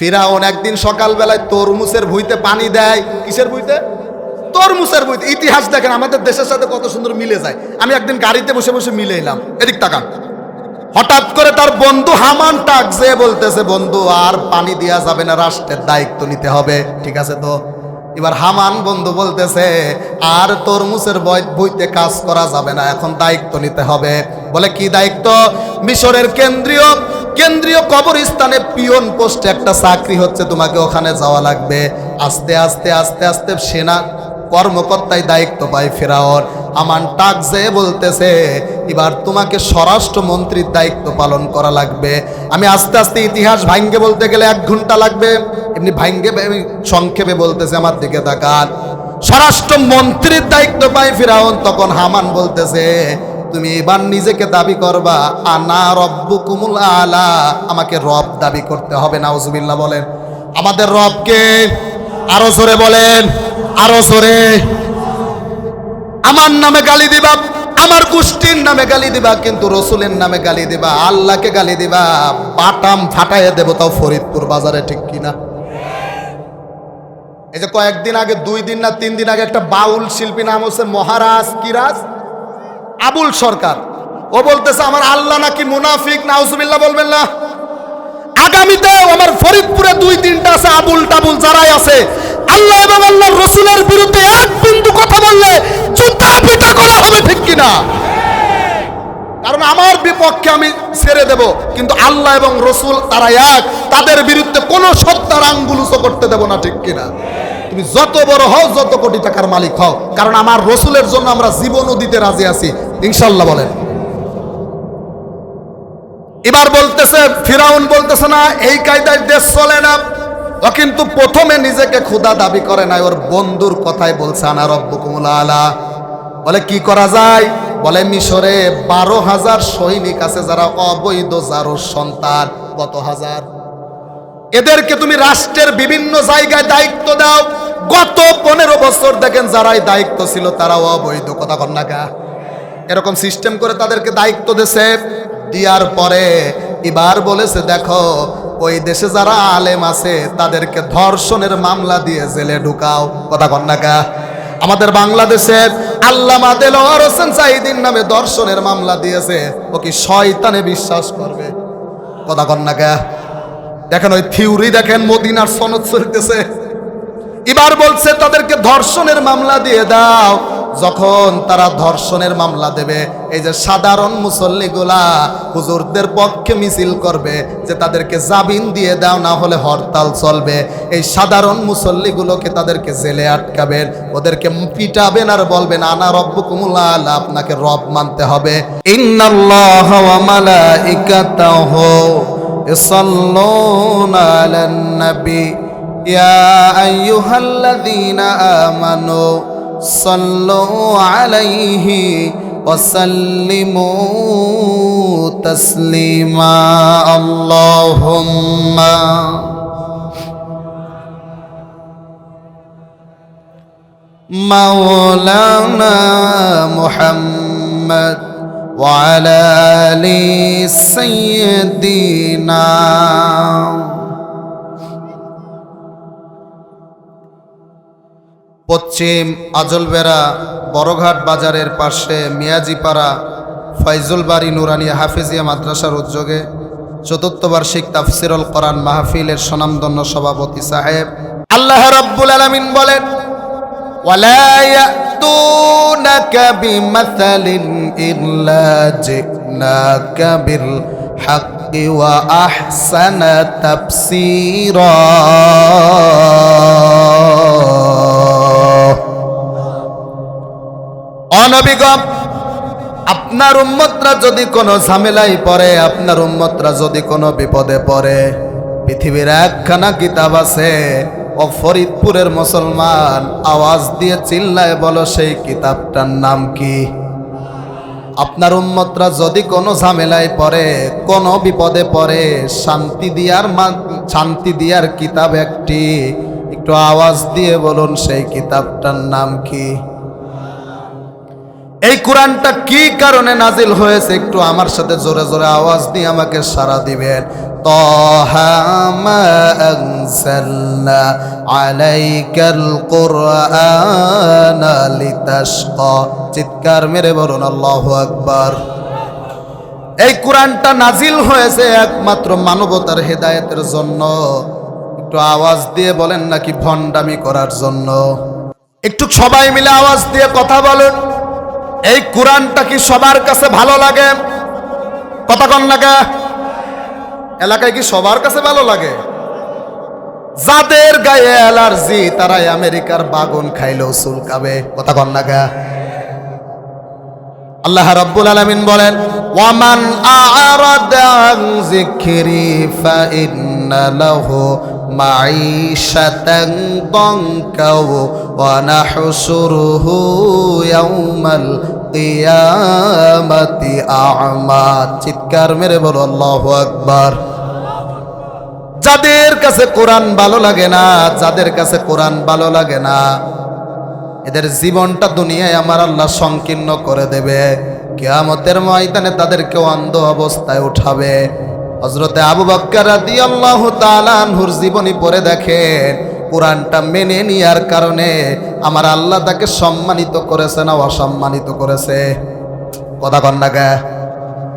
ফিরাউন একদিন সকালবেলায় তরমুজের ভুইতে পানি দেয়। কিসের ভুইতে? তরমুজের ভুইতে। ইতিহাস দেখেন, আমাদের দেশের সাথে কত সুন্দর মিলে যায়। আমি একদিন গাড়িতে বসে বসে মিলে এলাম। এদিক তাকান। হঠাৎ করে তার বন্ধু হামান টাক যে বলতেছে, বন্ধু, আর পানি দেওয়া যাবে না, রাষ্ট্রের দায়িত্ব নিতে হবে। ঠিক আছে তো? এবার হামান বন্ধু বলতেছে, আর তরমুজের বই বইতে কাজ করা যাবে না, এখন দায়িত্ব নিতে হবে। বলে, কি দায়িত্ব? মিশরের কেন্দ্রীয় কেন্দ্রীয় কবরস্থানে পিয়ন পোস্টে একটা চাকরি হচ্ছে, তোমাকে ওখানে যাওয়া লাগবে। আস্তে আস্তে আস্তে আস্তে সেনা কর্মকর্তায় দায়িত্ব পায় ফেরাওর আমান টাক যে বলতেছে, এবার তোমাকে স্বরাষ্ট্রমন্ত্রীর দায়িত্ব পালন করা লাগবে। আমি আস্তে আস্তে ইতিহাস ভাঙ্গে বলতে গেলে এক ঘণ্টা লাগবে। এমনি ভাঙ্গে সংক্ষেপে বলতেছে, আমার দিকে তাকান। স্বরাষ্ট্রমন্ত্রীর দায়িত্ব পায় ফিরাউন তখন হামান বলতেছে তুমি এবার নিজেকে দাবি করবা, আনা রব্বু কুমুল আলা, আমাকে রব দাবি করতে হবে, নাউজুবিল্লাহ বলেন। আমাদের রবকে আরও জোরে বলেন, আরও জোরে। আমার নামে গালি দিবা, আমার গোষ্ঠীর নামে গালি দিবা, কিন্তু রসুলের নামে গালি দিবা, আল্লাহকে গালি দিবা, বাটাম ফাটাইয়া দেবো তাও ফরিদপুর বাজারে, ঠিক কিনা এই যে কয়েকদিন আগে, দুই দিন না তিন দিন আগে একটা বাউল শিল্পী নাম হচ্ছে মহারাজ কিরাজ আবুল সরকার। ও বলতেছে, আমার আল্লাহ নাকি মুনাফিক, নাউজুবিল্লাহ বলবেন না? আগামীতে আমার ফরিদপুরে দুই তিনটা আছে, আবুল টাবুল যারাই আছে, আল্লাহ এবং আল্লাহ রসুলের বিরুদ্ধে এক বিন্দু কথা বললে জুতা করা হবে ঠিক কিনা? কারণ আমার বিপক্ষে আমি ছেড়ে দেব, কিন্তু আল্লাহ এবং রসুল তারা এক, তাদের বিরুদ্ধে কোনো সত্তার আঙ্গুলুচো করতে দেব না ঠিক কিনা? তুমি যত বড় হও, যত কোটি টাকার মালিক হও, কারণ আমার রসুলের জন্য আমরা জীবনও দিতে রাজি আছি ইনশাল্লাহ বলেন। এবার বলতেছে, ফিরাউন বলতেছে না, এই কায়দায় দেশ চলে না। ও কিন্তু প্রথমে নিজেকে ক্ষুদা দাবি করে না ওর বন্ধুর কথাই বলছে, আনা রব্বকুমুল আলা। বলে, কি করা যায়? বলে, মিশরে বারো হাজার সৈনিক আছে, যারা অবৈধ যারো সন্তান। কত হাজার? এদেরকে তুমি রাষ্ট্রের বিভিন্ন জায়গায় দায়িত্ব দাও। গত পনেরো বছর দেখেন, যারাই দায়িত্ব ছিল, তারাও অবৈধ, কথা কন্যাকা এরকম সিস্টেম করে তাদেরকে দায়িত্ব দিয়েছে। দিয়ার পরে এবার বলেছে, দেখো, ওই দেশে যারা আলেম আছে, তাদেরকে ধর্ষণের মামলা দিয়ে জেলে ঢুকাও। কথা কন্যাকা আমাদের বাংলাদেশের আল্লামা দেলোয়ার হোসেন সাইদিন নামে ধর্ষণের মামলা দিয়েছে। ও কি শয়তানে বিশ্বাস করবে? কথা কন্যাকা দেখেন, ওই থিউরি দেখেন, মদিনার সনদ চলতেছে। এবার বলছে, তাদেরকে ধর্ষণের মামলা দিয়ে দাও। যখন তারা ধর্ষণের মামলা দেবে, এই যে সাধারণ মুসল্লিগুলা হুজুরদের পক্ষে মিছিল করবে, যে তাদেরকে জামিন দিয়ে দাও, না হলে হরতাল চলবে, এই সাধারণ মুসল্লিগুলোকে তাদেরকে জেলে আটকাবেন, ওদেরকে পিটাবেন আর বলবেন, আনা রব্ব কুমুলাল আপনাকে রব মানতে হবে। ইন্নাল্লাহ ওয়া মালাইকাতাহু ইসাল্লুনা صلوا عليه وسلموا تسليما. اللهم مولانا محمد وعلى آل سيدنا পশ্চিম আজলবেড়া বড়ঘাট বাজারের পাশে মিয়াজিপাড়া ফয়জুল বাড়ি নুরানিয়া হাফিজিয়া মাদ্রাসার উদ্যোগে চতুর্থ বার্ষিক তাফসিরুল কোরআন মাহফিলের সুনামধন্য সভাপতি সাহেব আল্লাহ রাব্বুল আলামিন বলেন ولا يأتونك بمثل إلا جئناك بالحق وأحسن تفسيرا অনবিগম, আপনার উম্মতরা যদি কোনো ঝামেলায় পড়ে, আপনার উম্মতরা যদি কোনো বিপদে পড়ে, পৃথিবীর একখানা কিতাব আছে, ও ফরিদপুরের মুসলমান, আওয়াজ দিয়ে চিল্লায় বলো সেই কিতাবটার নাম কি? আপনার উম্মতরা যদি কোনো ঝামেলায় পড়ে, কোনো বিপদে পড়ে, শান্তি দিয়ার শান্তি দিয়ার কিতাব একটি, একটু আওয়াজ দিয়ে বলুন সেই কিতাবটার নাম কি? এই কোরআনটা কি কারণে নাজিল হয়েছে? একটু আমার সাথে জোরে জোরে আওয়াজ দিয়ে আমাকে সারা দিবেন। চিৎকার মেরে বলুন, আল্লাহ আকবার। এই কোরআনটা নাজিল হয়েছে একমাত্র মানবতার হেদায়েতের জন্য। একটু আওয়াজ দিয়ে বলেন নাকি ভণ্ডামি করার জন্য। একটু সবাই মিলে আওয়াজ দিয়ে কথা বলেন। এই কোরআনটা কি সবার কাছে ভালো লাগে? কথা লাগে এলাকায় কি সবার কাছে ভালো লাগে? যাদের গায়ে অ্যালার্জি, তারাই আমেরিকার বাগুন খাইলেও চুলকাবে। কথা কন লাগা আল্লাহ রাব্বুল আলামিন বলেন, ওয়ামান আ'রাদা আন যিকরি ফাইন্না লাহু দানকা ওয়া নাহশুরুহু ইয়াউমাল কিয়ামাতি আ'মা। চিৎকার মেরে বলো, আল্লাহু আকবার। যাদের কাছে কোরআন ভালো লাগে না, যাদের কাছে কোরআন ভালো লাগে না, এদের জীবনটা দুনিয়ায় আমার আল্লাহ সংকীর্ণ করে দেবে। কেয়ামতের ময়দানে তাদেরকে অন্ধ অবস্থায় উঠাবে। হজরতে আবু বক্কর রাদিয়াল্লাহু তাআলা আনহুর জীবনী পড়ে দেখেন, কোরআনটা মেনে নেওয়ার কারণে আমার আল্লাহ তাকে সম্মানিত করেছে না অসম্মানিত করেছে? কথা কন্যা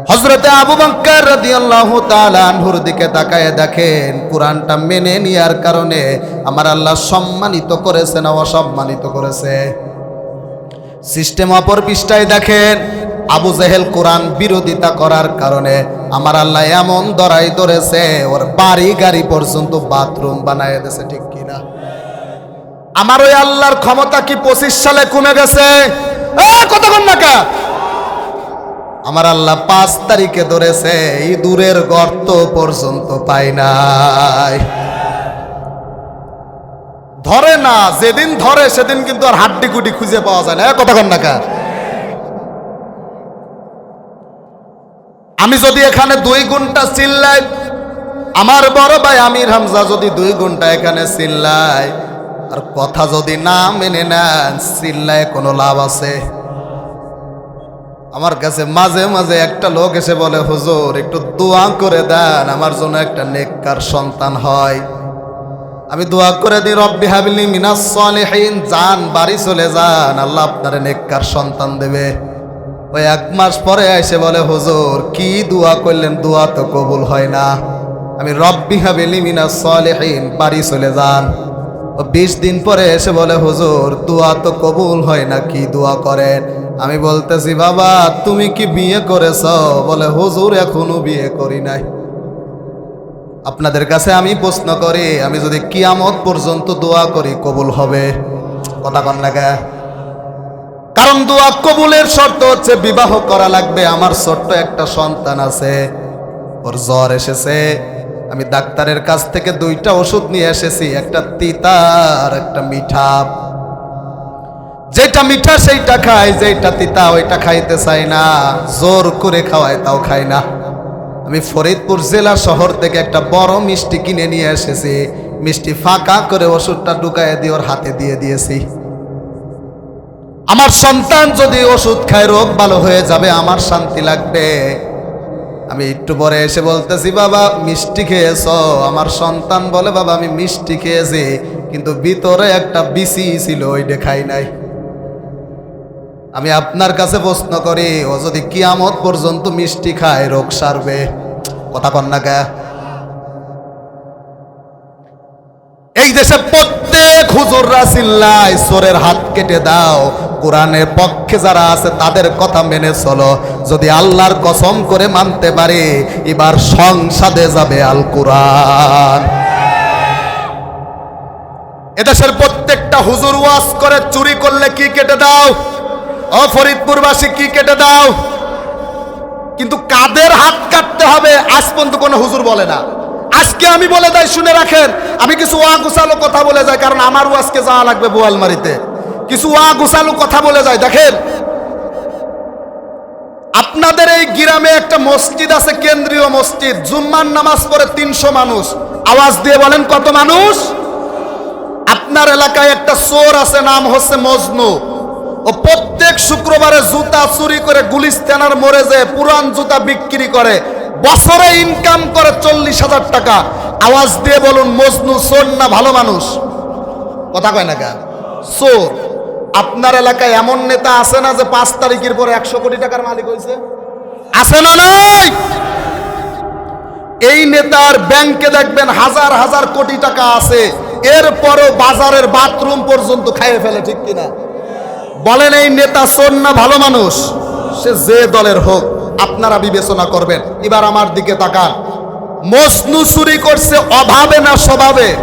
হজরতে আবু বক্কর রাদিয়াল্লাহু তাআলা আনহুর দিকে তাকায় দেখেন, কোরআনটা মেনে নেওয়ার কারণে আমার আল্লাহ সম্মানিত করেছে না অসম্মানিত করেছে? সিস্টেম অপর পৃষ্ঠায় দেখেন আবু জেহেল কোরআন বিরোধিতা করার কারণে আমার আল্লাহ এমন দরাই ধরেছে, ওর বাড়ি গাড়ি পর্যন্ত বাথরুম বানায় দিয়েছে, ঠিক কিনা? আমার ওই আল্লাহর ক্ষমতা কি পঁচিশ সালে কমে গেছে? কতক্ষণ নাকা আমার আল্লাহ পাঁচ তারিখে ধরেছে ইঁদুরের গর্ত পর্যন্ত পাই নাই। ধরে না, যেদিন ধরে সেদিন কিন্তু আর হাড্ডি গুডি খুঁজে পাওয়া যায় না কতক্ষণ নাকা আমি যদি এখানে দুই ঘণ্টা চিল্লাই, আমার বড় ভাই আমির হামজা যদি দুই ঘণ্টা এখানে চিল্লাই, আর কথা যদি না মেনে নেন, চিল্লায় কোনো লাভ আছে? আমার কাছে মাঝে মাঝে একটা লোক এসে বলে, হুজুর, একটু দোয়া করে দেন, আমার জন্য একটা নেককার সন্তান হয়। আমি দোয়া করে দিই, রব্বি হাবিলি মিনাস সলিহিন, যান, বাড়ি চলে যান, আল্লাহ আপনার নেককার সন্তান দেবে। ওই এক মাস পরে এসে বলে, হুজুর, কি দোয়া করলেন? দোয়া তো কবুল হয় না। আমি রব্বি হাবিলি মিনাস সলিহিন, বাড়ি চলে যান। বিশ দিন পরে এসে বলে, হুজুর, দোয়া তো কবুল হয় না, কি দোয়া করেন? আমি বলতেছি, বাবা, তুমি কি বিয়ে করেছ? বলে, হুজুর, এখনও বিয়ে করি নাই। আপনাদের কাছে আমি প্রশ্ন করি, আমি যদি কিয়ামত পর্যন্ত দোয়া করি, কবুল হবে? কথা কন লাগা কারণ দোয়া কবুলের শর্ত হচ্ছে বিবাহ করা লাগবে। আমার ছোট্ট একটা সন্তান আছে। ওর জ্বর এসেছে। আমি ডাক্তারের কাছ থেকে দুইটা ওষুধ নিয়ে এসেছি। একটা তিতা আর একটা মিঠা। যেটা মিঠা সেইটা খাই যেটা তিতা ওইটা খাইতে চাই না। জোর করে খাওয়ায়, তাও খাই না। আমি ফরিদপুর জেলা শহর থেকে একটা বড় মিষ্টি কিনে নিয়ে এসেছি। মিষ্টি ফাঁকা করে ওষুধটা ঢুকায় দিয়ে ওর হাতে দিয়ে দিয়েছি। আমার সন্তান যদি ওষুধ খায়, রোগ ভালো হয়ে যাবে, আমার শান্তি লাগবে। আমি একটু পরে এসে বলতেছি, বাবা, মিষ্টি খেয়েছ? আমার সন্তান বলে, বাবা, আমি মিষ্টি খেয়েছি, কিন্তু ভিতরে একটা বিসি ছিল, ওইটা খাই নাই। আমি আপনার কাছে প্রশ্ন করি, ও যদি কিয়ামত পর্যন্ত মিষ্টি খায়, রোগ সারবে? কথা কন্যা কে? এই দেশে হুজুররা চিল্লায় সোরের হাত কেটে দাও। কোরআনের পক্ষে যারা আছে, তাদের কথা মেনে চলো। যদি আল্লাহর কসম করে মানতে পারে, এবার সংসদে যাবে আল কোরআন। এদেশের প্রত্যেকটা হুজুর ওয়াজ করে, চুরি করলে কি কেটে দাও? ও ফরিদপুরবাসী কি কেটে দাও? কিন্তু কাদের হাত কাটতে হবে, আজ পর্যন্ত কোনো হুজুর বলে না। আজকে আমি বলে যাই শুনে রাখেন, আমি কিছু ওয়া গুছালো কথা বলে যাই, কারণ আমারও আজকে যাওয়া লাগবে বোয়ালমারিতে কিছু ওয়া গুছালো কথা বলে যায় দেখেন। আপনাদের এই গ্রামে একটা মসজিদ আছে, কেন্দ্রীয় মসজিদ, জুম্মার নামাজ পড়ে তিনশো মানুষ। আওয়াজ দিয়ে বলেন, কত মানুষ? আপনার এলাকায় একটা চোর আছে, নাম হচ্ছে মজনু। ও প্রত্যেক শুক্রবারে জুতা চুরি করে গুলিস্তানার মরে যে পুরান জুতা বিক্রি করে। বছরে ইনকাম করে চল্লিশ হাজার টাকা। আওয়াজ দিয়ে বলুন, মজনু সোর না ভালো মানুষ? কথা কয় না কা চোর। আপনার এলাকায় এমন নেতা আছে না যে পাঁচ তারিখের পরে একশো কোটি টাকার মালিক হয়েছে? আছে না নাই? এই নেতার ব্যাংকে দেখবেন হাজার হাজার কোটি টাকা আছে। এরপরও বাজারের বাথরুম পর্যন্ত খাইয়ে ফেলে, ঠিক কিনা? বলেন, এই নেতা চোর না ভালো মানুষ? সে যে দলের হোক। আপনারা বিবেচনা করবেন। এবার আমার দিকে তাকান। মসনু চুরি করছে, অভাবে না স্বভাবে?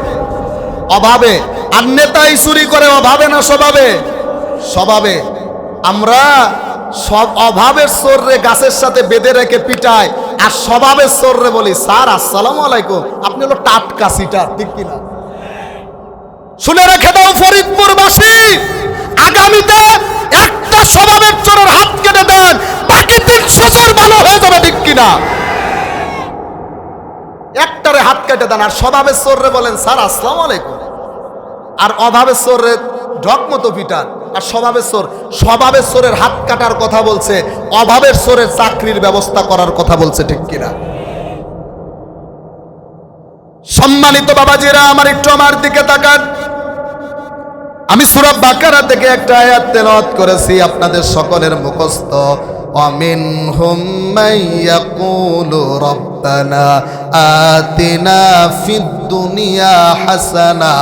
অভাবে। আর নেতাই চুরি করে, অভাবে না স্বভাবে? স্বভাবে। আমরা সব অভাবের চোররে গাছের সাথে বেঁধে রেখে পিটাই, আর স্বভাবের চোররে বলি, স্যার, আসসালামু আলাইকুম। আপনি হলো টাটকা সিটার, ঠিক কিনা? শুনে রেখে দাও ফরিদপুরবাসী। আগামীতে একটা স্বভাবের চোরের হাত কেটে দেন। তিনশো চোর ভালো হয়ে যাবে ঠিক কিনা? একটারে হাত কেটে দেন আর বলেন, স্যার, আসসালামু আলাইকুম। আর অভাবের চোরে ঢক মতো আর স্বভাবের স্বভাবের হাত কাটার কথা বলছে, অভাবের চাকরির ব্যবস্থা করার কথা বলছে ঠিক কিনা? সম্মানিত বাবাজিরা, আমার একটু আমার দিকে তাকান। আমি সুরা বাকারা থেকে একটা আয়াত তেলাওয়াত করেছি, আপনাদের সকলের মুখস্থ। অমিন হুম ইয়াকুলু রব্বানা আতিনা ফিদ দুনিয়া হাসানা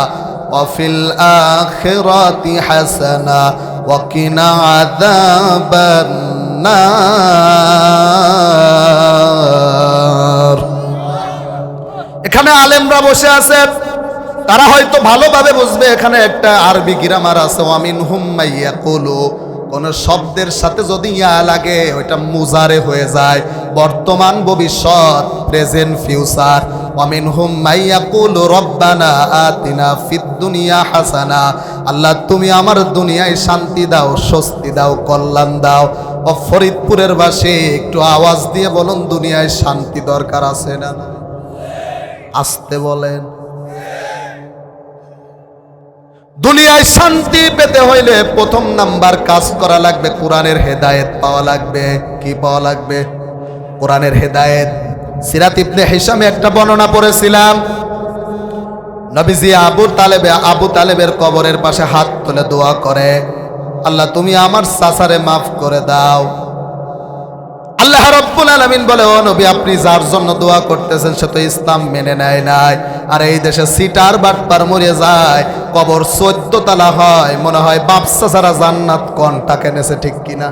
وفي الآخرة حسنة وقنا عذاب النار এখানে আলেমরা বসে আছে তারা হয়তো ভালোভাবে বুঝবে এখানে একটা আরবি গ্রামার আছে আমিন হুম্মাইয়া কলু কোন শব্দের সাথে যদি ইয়া লাগে, ওইটা মুজারে হয়ে যায়। বর্তমান ভবিষ্যৎ প্রেজেন্ট ফিউচার অমিন হুম্মাইয়া কুলু রব্বানা আতিনা ফিদ দুনিয়া হাসানা। আল্লাহ, তুমি আমার দুনিয়ায় শান্তি দাও, স্বস্তি দাও, কল্যাণ দাও। ও ফরিদপুরের বাসে, একটু আওয়াজ দিয়ে বলুন, দুনিয়ায় শান্তি দরকার আছে না আসতে বলেন। দুনিয়ায় শান্তি পেতে হইলে প্রথম নাম্বার কাজ করা লাগবে, কোরআনের হেদায়েত পাওয়া লাগবে। কি পাওয়া লাগবে? কোরআনের হেদায়েত। সিরাত ইবনে হিসামে একটা বর্ণনা পড়েছিলাম। নবীজি আবু তালেবে, আবু তালেবের কবরের পাশে হাত তুলে দোয়া করে, আল্লাহ, তুমি আমার সাসারে মাফ করে দাও। আল্লাহ রব্বুল আলামিন বলে, ও নবী, আপনি যার জন্য দোয়া করতেছেন সে তো ইসলাম মেনে নেয় নাই। আর এই দেশে সিটার বাটপার মরে যায়, কবর চোদ্দ তালা হয়, মনে হয় বাপসা ছাড়া জান্নাত কনটা কেনেছে ঠিক কিনা?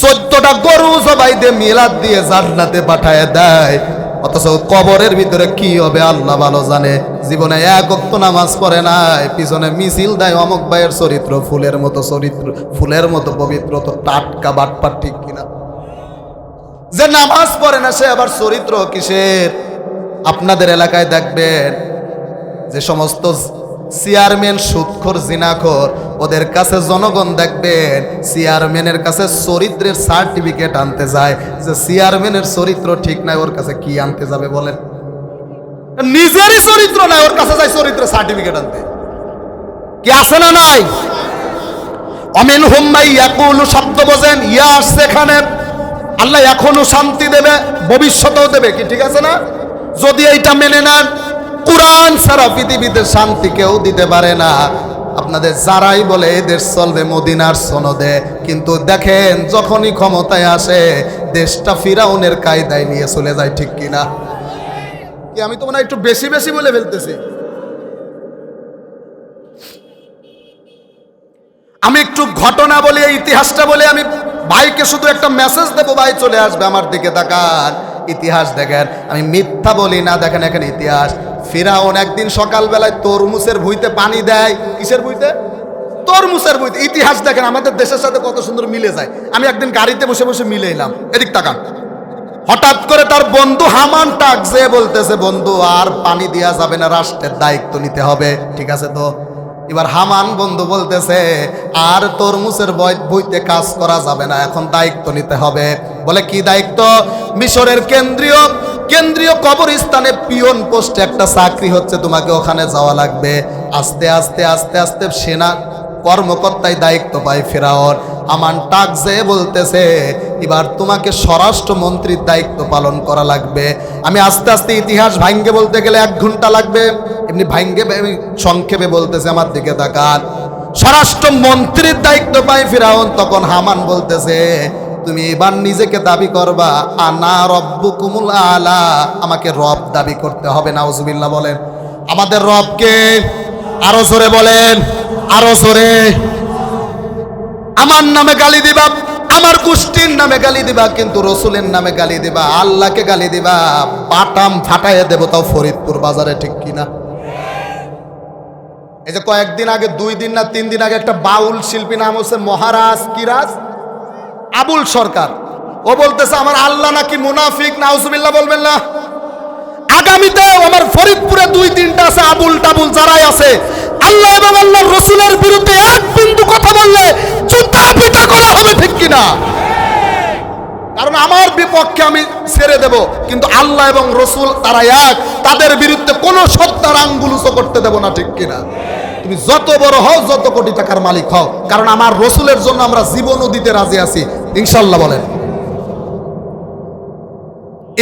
চোদ্দটা গরু জবাই দিয়ে মিলাদ দিয়ে জান্নাতে পাঠায় দেয়। অথচ কবরের ভিতরে কি হবে, আল্লাহ ভালো জানে। জীবনে এক অক্ত নামাজ পড়ে নাই, পিছনে মিছিল দেয় অমক ভাইয়ের চরিত্র, ফুলের মতো চরিত্র, ফুলের মতো পবিত্র, তো টাটকা বাটপার ঠিক কিনা? যে নামাজ পড়ে না, সে আবার চরিত্র কিসের? আপনাদের এলাকায় দেখবেন যে সমস্ত চেয়ারম্যান সুৎখর জিনাখর, ওদের কাছে জনগণ দেখবেন চেয়ারম্যানের কাছে চরিত্রের সার্টিফিকেট আনতে যায়। যে চেয়ারম্যানের চরিত্র ঠিক নাই, ওর কাছে কি আনতে যাবে বলেন? নিজেরই চরিত্র নাই, ওর কাছে যায় চরিত্রের সার্টিফিকেট আনতে। কি আছে না নাই? অমিন হুম্মাই ইয়াকুলু শব্দ বোঝেন ইয়া আসছে এখানে আল্লাহ এখনও শান্তি দেবে, ভবিষ্যতেও দেবে কি, ঠিক আছে না? যদি এইটা মেনে নেন, কোরআন সারা পৃথিবীতে শান্তি কেউ দিতে পারে না। আপনাদের যারাই বলে দেশ চলবে মদিনার সনদে। কিন্তু দেখেন, যখনই ক্ষমতায় আসে, দেশটা ফিরাউনের কায়দায় নিয়ে চলে যায়, ঠিক কিনা? কি, আমি তো মনে একটু বেশি বেশি বলে ফেলতেছি। আমি একটু ঘটনা বলি ইতিহাসটা বলে, আমি ভাইকে শুধু একটা মেসেজ দেবো, ভাই চলে আসবে আমার দিকে তাকান। ইতিহাস দেখেন, আমি মিথ্যা বলি না, দেখেন এখানে ইতিহাস। ফিরাউন একদিন সকালবেলায় তরমুজের ভুইতে পানি দেয়। কিসের ভুইতে? তরমুজের ভুইতে। ইতিহাস দেখেন, আমাদের দেশের সাথে কত সুন্দর মিলে যায়। আমি একদিন গাড়িতে বসে বসে মিলে এলাম। এদিক তাকান। হঠাৎ করে তার বন্ধু হামান টাক যে বলতেছে, বন্ধু, আর পানি দেওয়া যাবে না, রাষ্ট্রের দায়িত্ব নিতে হবে। ঠিক আছে তো? এবার হামান বন্ধু বলতেছে, আর তরমুজের বই- বইতে কাজ করা যাবে না, এখন দায়িত্ব নিতে হবে। বলে, কি দায়িত্ব? মিশরের কেন্দ্রীয় কেন্দ্রীয় কবরস্থানে পিয়ন পোস্টে একটা চাকরি হচ্ছে, তোমাকে ওখানে যাওয়া লাগবে। আস্তে আস্তে আস্তে আস্তে সেনা কর্মকর্তায় দায়িত্ব পায় ফেরাওয়ার আমান টাক যে বলতেছে, এবার তোমাকে স্বরাষ্ট্রমন্ত্রীর দায়িত্ব পালন করা লাগবে। আমি আস্তে আস্তে ইতিহাস ভাঙ্গে বলতে গেলে এক ঘণ্টা লাগবে। এমনি ভাঙ্গে সংক্ষেপে বলতেছে, আমার দিকে তাকান। স্বরাষ্ট্রমন্ত্রীর দায়িত্ব পাই ফিরাউন, তখন হামান বলতেছে, তুমি এবার নিজেকে দাবি করবা, আনা রব্বুকুমুল আলা। আমাকে রব দাবি করতে হবে, নাউজুবিল্লাহ বলেন। আমাদের রবকে আরও জোরে বলেন, আরও জোরে। আমার নামে গালি দিবা, আমার গোষ্ঠীর নামে গালি দিবা, কিন্তু রসুলের নামে গালি দিবা, আল্লাহকে গালি দিবা, বাটাম ফাটাইয়ে দেবো তাও ফরিদপুর বাজারে, ঠিক কিনা? এই যে কয়েকদিন আগে, দুই দিন না তিন দিন আগে একটা বাউল শিল্পী নাম হচ্ছে মহারাজ কিরাজ, আবুল সরকার। ও বলতেছে, আমার আল্লাহ নাকি মুনাফিক, নাউজুবিল্লাহ বলবেন না। আগামীতে আমার ফরিদপুরে দুই তিনটা আছে আবুল টাবুল যারাই আছে আল্লাহ এবং আল্লাহর রসুলের বিরুদ্ধে এক বিন্দু কথা বললে জুতা পিটা করা হবে ঠিক কিনা? কারণ আমার বিপক্ষে আমি ছেড়ে দেব, কিন্তু আল্লাহ এবং রসুল তারা এক, তাদের বিরুদ্ধে কোনো সত্তার আঙ্গুলুচো করতে দেব না ঠিক কিনা? তুমি যত বড় হও, যত কোটি টাকার মালিক হও, কারণ আমার রসুলের জন্য আমরা জীবনও দিতে রাজি আছি ইনশাল্লাহ বলেন।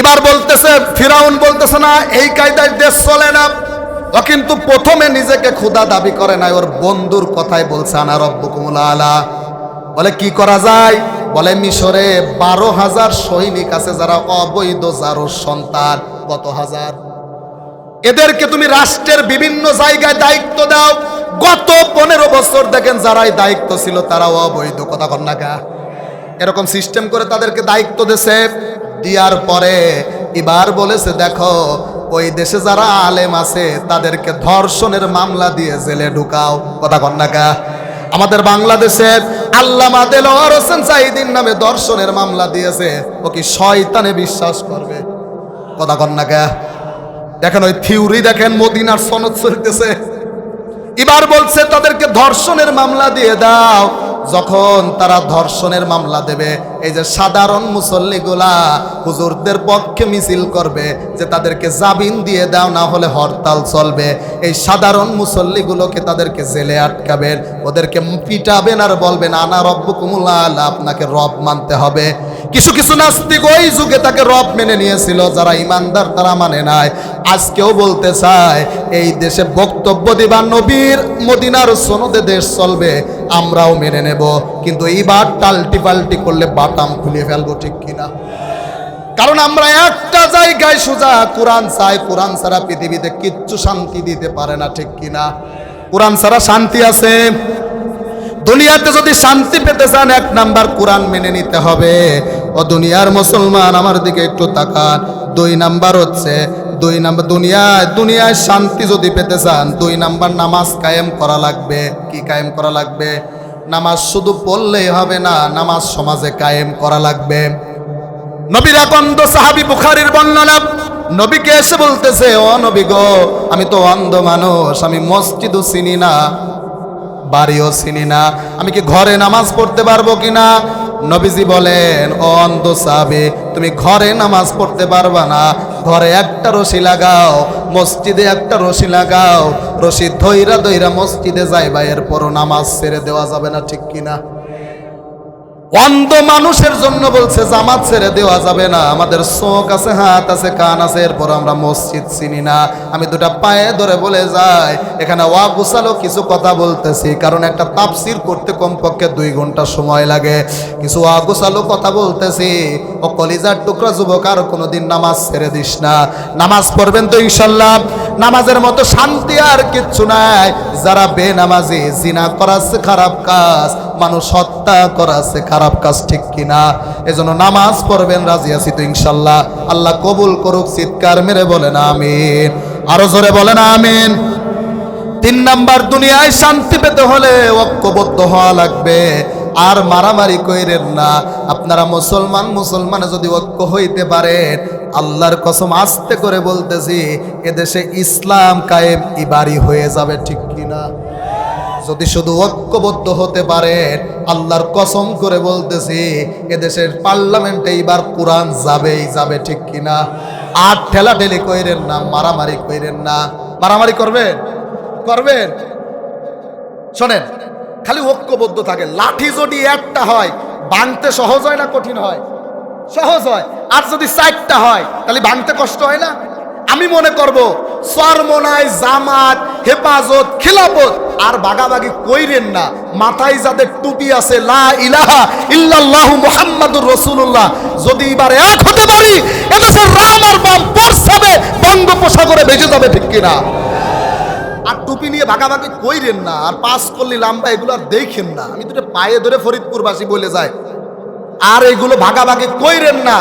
এবার বলতেছে, ফিরাউন বলতেছে না, এই কায়দায় দেশ চলে না। ও কিন্তু প্রথমে নিজেকে ক্ষুদা দাবি করে নাই, ওর বন্ধুর কথাই বলছে, আনা রব্বকুমুল আলা। বলে, কি করা যায়? বলে, মিশরে বারো হাজার সৈনিক আছে যারা অবৈধ যারো সন্তান। কত হাজার? এদেরকে তুমি রাষ্ট্রের বিভিন্ন জায়গায় দায়িত্ব দাও। গত পনেরো বছর দেখেন যারাই দায়িত্ব ছিল তারা অবৈধ। কথা কন্যাকা এরকম সিস্টেম করে তাদেরকে দায়িত্ব দিয়েছে। দেওয়ার পরে এবার বলেছে, দেখো ওই দেশে যারা আলেম আছে, তাদেরকে ধর্ষণের মামলা দিয়ে জেলে ঢুকাও। কথা কন্যাকা আমাদের বাংলাদেশের আল্লামা দেলোয়ার হোসেন সাইদিন নামে দর্শনের মামলা দিয়েছে। ও কি শয়তানে বিশ্বাস করবে? কথা কন্যাকা দেখেন ওই থিউরি দেখেন, মদিনার সনদ চলতেছে। এবার বলছে, তাদেরকে ধর্ষণের মামলা দিয়ে দাও। যখন তারা ধর্ষণের মামলা দেবে এই যে সাধারণ মুসল্লিগুলা হুজুরদের পক্ষে মিছিল করবে, যে তাদেরকে জামিন দিয়ে দাও, না হলে হরতাল চলবে। এই সাধারণ মুসল্লিগুলোকে তাদেরকে জেলে আটকাবেন ওদেরকে পিটাবেন আর বলবেন, আনা রব্ব কুমুলাল আপনাকে রব মানতে হবে। কিছু কিছু নাস্তিক ওই যুগে তাকে রব মেনে নিয়েছিল, যারা ইমানদার তারা মানে নাই। আজকেও বলতে চায়, এই দেশে বক্তব্য দিবা নবীর মদিনার সনদে দেশ চলবে, আমরাও মেনে নেব। কিন্তু এইবার টাল্টি পাল্টি করলে বাটাম খুলিয়ে ফেলব ঠিক কিনা? কারণ আমরা একটা জায়গায় সোজা কোরআন চাই, কোরআন ছাড়া পৃথিবীতে কিচ্ছু শান্তি দিতে পারে না ঠিক কিনা? কোরআন ছাড়া শান্তি আছে? দুনিয়াতে যদি শান্তি পেতে চান, এক নাম্বার কোরআন মেনে নিতে হবে। ও দুনিয়ার মুসলমান, আমার দিকে একটু তাকান। দুই নাম্বার হচ্ছে, দুই নাম্বার দুনিয়ায় দুনিয়ায় শান্তি যদি পেতে চান, দুই নাম্বার নামাজ কায়েম করা লাগবে। কি কায়েম করা লাগবে? নামাজ শুধু পড়লেই হবে না, নামাজ সমাজে কায়েম করা লাগবে। নবীর আকন্দ সাহাবি বুখারির বর্ণনা, নবীকে এসে বলতেছে, ও নবী গো, আমি তো অন্ধ মানুষ, আমি মসজিদও চিনি না, বাড়িও চিনি না, আমি কি ঘরে নামাজ পড়তে পারব কিনা? নবীজি বলেন, ও অন্ধ সাবে তুমি ঘরে নামাজ পড়তে পারবা না। ঘরে একটা রশি লাগাও, মসজিদে একটা রশি লাগাও। রশি ধৈরা ধৈরা মসজিদে যাইবা, এরপরও নামাজ ছেড়ে দেওয়া যাবে না, ঠিক কিনা? অন্ধ মানুষের জন্য বলছে, জামাত ছেড়ে দেওয়া যাবে না। আমাদের চোখ আছে, হাত আছে, কান আছে, এরপর আমরা মসজিদ চিনি না। আমি দুটা পায়ে ধরে বলে যাই, এখানে ওয়া গুসালো কিছু কথা বলতেছি, কারণ একটা তাফসির করতে কমপক্ষে দুই ঘণ্টা সময় লাগে। কিছু ওয়া গুসালো কথা বলতেছি, ও কলিজার টুকরা যুবক, আর কোনোদিন নামাজ ছেড়ে দিস না। নামাজ পড়বেন তো ইনশাল্লাহ। নামাজের মতো শান্তি আর কিচ্ছু নাই। যারা বেনামাজি, জিনা করাচ্ছে খারাপ কাজ মানুষ হত্যা করাচ্ছে খারাপ কাজ ঠিক কিনা? এজন্য নামাজ পড়বেন, রাজি আছি তো ইনশাল্লাহ। আল্লাহ কবুল করুক, চিৎকার মেরে বলেন, আমিন। আরও জোরে বলেন, আমিন। তিন নাম্বার, দুনিয়ায় শান্তি পেতে হলে ঐক্যবদ্ধ হওয়া লাগবে। আর মারামারি কইরেন না। আপনারা মুসলমান, মুসলমানে যদি ঐক্য হইতে পারেন, আল্লাহর কসম আস্তে করে বলতেছি, এদেশে ইসলাম কায়েম ইবারি হয়ে যাবে ঠিক কিনা? যদি শুধু ঐক্যবদ্ধ হতে পারেন, আল্লাহর কসম করে বলতেছি, এদেশের পার্লামেন্টে এবার কোরআন যাবেই, যাবে ঠিক কিনা? আর ঠেলাঠেলি কইরেন না, মারামারি কইরেন না। মারামারি করবেন? করবেন? শোনেন, খালি ঐক্যবদ্ধ থাকে, লাঠি যদি একটা হয় ভাঙতে সহজ হয় না কঠিন হয়? সহজ হয়। আর যদি চারটা হয়, তাহলে ভাঙতে কষ্ট হয় না? আমি মনে করব সরমনায় জামাত, হেফাজত, খিলাফত। আর বাগাবাগি কইরেন না, মাথায় যাদের টুপি আছে, লা ইলাহা ইল্লাল্লাহু মুহাম্মাদুর রাসূলুল্লাহ। যদি এবার এক হতে পারি, এদেশের রাম আর বাম পরসাবে বঙ্গোপসাগরে ভেসে যাবে ঠিক কিনা? আর টুপি নিয়ে ভাগাভাগি কইরেন না, আর পাস করলি লাম্বা এগুলো আর দেখেন না। আমি দুটো পায়ে ধরে ফরিদপুরবাসী বলে যায় আর এগুলো ভাগাভাগি কইরেন না।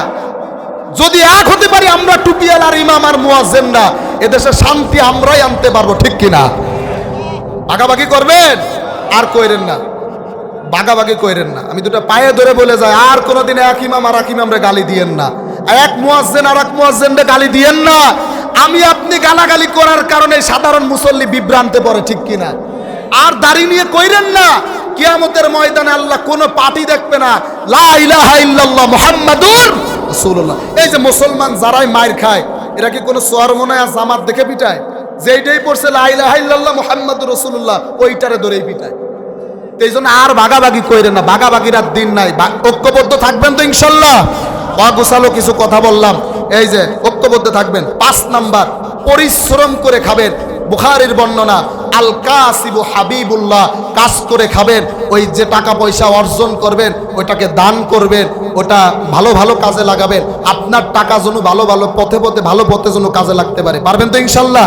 যদি এক হতে পারি, আমরা টুপিয়াল আর ইমাম আর মুয়াজ্জেন না এদেশে শান্তি আমরাই আনতে পারব, ঠিক কিনা? বাগাবাগি করবেন? আর কইরেন না। বাগাবাগি কইরেন না। আমি দুটো পায়ে ধরে বলে যাই, আর কোনোদিন এক ইমাম আর এক ইমামরে গালি দিয়েন না। এক মুয়াজ্জেন আর এক মুয়াজ্জেনরে গালি দিয়েন না। আমি আপনি গালাগালি করার কারণে সাধারণ মুসল্লি বিভ্রান্তে পড়ে, ঠিক কিনা? আর দাড়ি নিয়ে কইরেন না, কিয়ামতের ময়দানে আল্লাহ কোনো পার্টি দেখবে না। লা ইলাহা ইল্লাল্লাহ মুহাম্মাদুর রাসূলুল্লাহ। এই যে মুসলমান যারাই মায়ের খায়, এরা কি কোনো সোয়ারমনায় আর জামাত দেখে পিটায়? যেইটাই পড়ছে, লা ইলাহা ইল্লাল্লাহ মুহাম্মাদুর রাসূলুল্লাহ, ওইটারে ধরেই পিটায়। এই জন্য আর ভাগাভাগি কইরেন না, ভাগাভাগির আর দিন নাই। ঐক্যবদ্ধ থাকবেন তো ইনশাল্লাহ। অগুসালো কিছু কথা বললাম। এই যে, ঐক্যবদ্ধ থাকবেন। পাঁচ নাম্বার, পরিশ্রম করে খাবেন। বুখারির বর্ণনা আল কাসিবু হাবিবুল্লাহ, কাজ করে খাবেন, ওই যে টাকা পয়সা অর্জন করবেন ওটাকে দান করবেন, ওটা ভালো ভালো কাজে লাগাবেন, আপনার টাকা যেন ভালো ভালো, পথে পথে ভালো পথে যেন কাজে লাগতে পারে। পারবেন তো ইনশাল্লাহ?